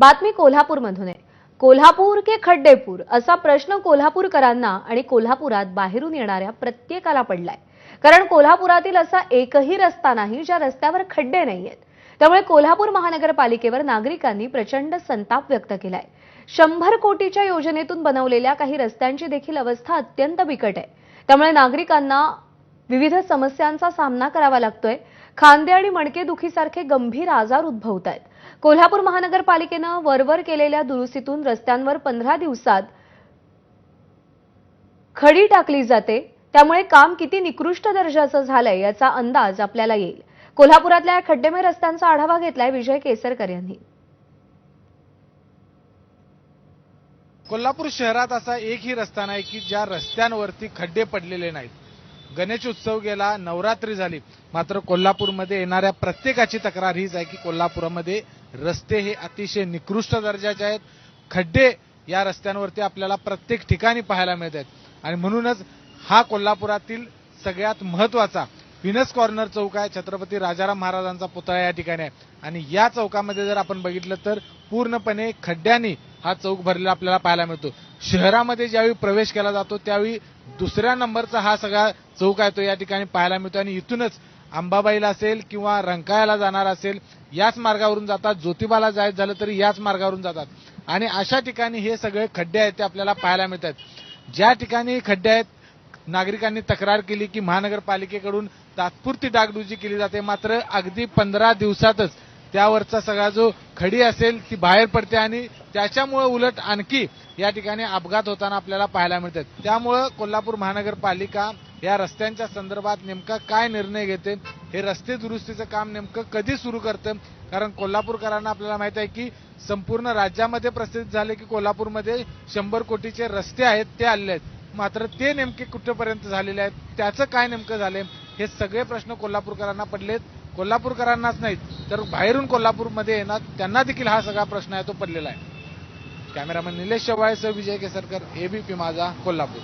बातमी कोल्हापूरमधून आहे. कोल्हापूर के खड्डेपूर असा प्रश्न कोल्हापूरकरांना आणि कोल्हापुरात बाहेरून येणाऱ्या प्रत्येकाला पडलाय. कारण कोल्हापुरातील असा एकही रस्ता नाही ज्या रस्त्यावर खड्डे नाहीयेत. त्यामुळे कोल्हापूर महानगरपालिकेवर नागरिकांनी प्रचंड संताप व्यक्त केलाय. शंभर कोटीच्या योजनेतून बनवलेल्या काही रस्त्यांची देखील अवस्था अत्यंत बिकट आहे. त्यामुळे नागरिकांना विविध समस्यांचा सामना करावा लागतोय. खांदे आणि मणकेदुखीसारखे गंभीर आजार उद्भवत आहेत कोल्हापूर महानगरपालिकेनं वरवर केलेल्या दुरुस्तीतून रस्त्यांवर पंधरा दिवसात खडी टाकली जाते. त्यामुळे काम किती निकृष्ट दर्जाचं झालंय याचा अंदाज आपल्याला येईल. कोल्हापुरातल्या या खड्डेमय रस्त्यांचा आढावा घेतलाय विजय केसरकर यांनी. कोल्हापूर शहरात असा एकही रस्ता नाही की ज्या रस्त्यांवरती खड्डे पडलेले नाहीत. गणेश उत्सव गेला नवरात्री झाली. मात्र कोल्हापूरमध्ये येणाऱ्या प्रत्येकाची तक्रार हीच आहे की कोल्हापुरामध्ये रस्ते हे अतिशय निकृष्ट दर्जाचे आहेत. खड्डे या रस्त्यांवरती आपल्याला प्रत्येक ठिकाणी पाहायला मिळत आहेत आणि म्हणूनच हा कोल्हापुरातील सगळ्यात महत्त्वाचा विनस कॉर्नर चौक आहे. छत्रपती राजाराम महाराजांचा पुतळा या ठिकाणी आहे. आणि या चौकामध्ये जर आपण बघितलं तर पूर्णपणे खड्ड्यांनी हा चौक भरलेला आपल्याला पाहायला मिळतो. शहरामध्ये ज्यावेळी प्रवेश केला जातो त्यावेळी दुसऱ्या नंबरचा हा सगळा चौक आहे तो या ठिकाणी पाहायला मिळतो. आणि इथूनच अंबाबाईला असेल किंवा रंकाळ्याला जाणार असेल याच मार्गावरून जातात. ज्योतिबाला जायचं झालं तरी याच मार्गावरून जातात. आणि अशा ठिकाणी हे सगळे खड्डे आहेत ते आपल्याला पाहायला मिळतात. ज्या ठिकाणी खड्डे आहेत नागरिकांनी तक्रार केली की महानगरपालिकेकडून तात्पुरती डागडुजी केली जाते. मात्र अगदी पंधरा दिवसातच त्यावरचा सगळा जो खडी असेल ती बाहेर पडते आणि त्याच्यामुळे उलट आणखी या ठिकाणी अपघात होताना आपल्याला पाहायला मिळतात. त्यामुळं कोल्हापूर महानगरपालिका या रस्त्यांच्या संदर्भात नेमका काय निर्णय घेते? हे रस्ते दुरुस्तीचं काम नेमकं कधी सुरू करतं? कारण कोल्हापूरकरांना आपल्याला माहीत आहे की संपूर्ण राज्यामध्ये प्रसिद्ध झाले की कोल्हापूरमध्ये शंभर कोटीचे रस्ते आहेत ते आले आहेत. मात्र ते नेमके कुठेपर्यंत झालेले आहेत? त्याचं काय नेमकं झालंय? हे सगळे प्रश्न कोल्हापूरकरांना पडलेत. कोल्हापूरकरांनाच नाहीत तर बाहेरून कोल्हापूरमध्ये येणार त्यांना देखील हा सगळा प्रश्न आहे तो पडलेला आहे. कॅमेरामन निलेश शेवाळेसह विजय केसरकर एबीपी माझा कोल्हापूर.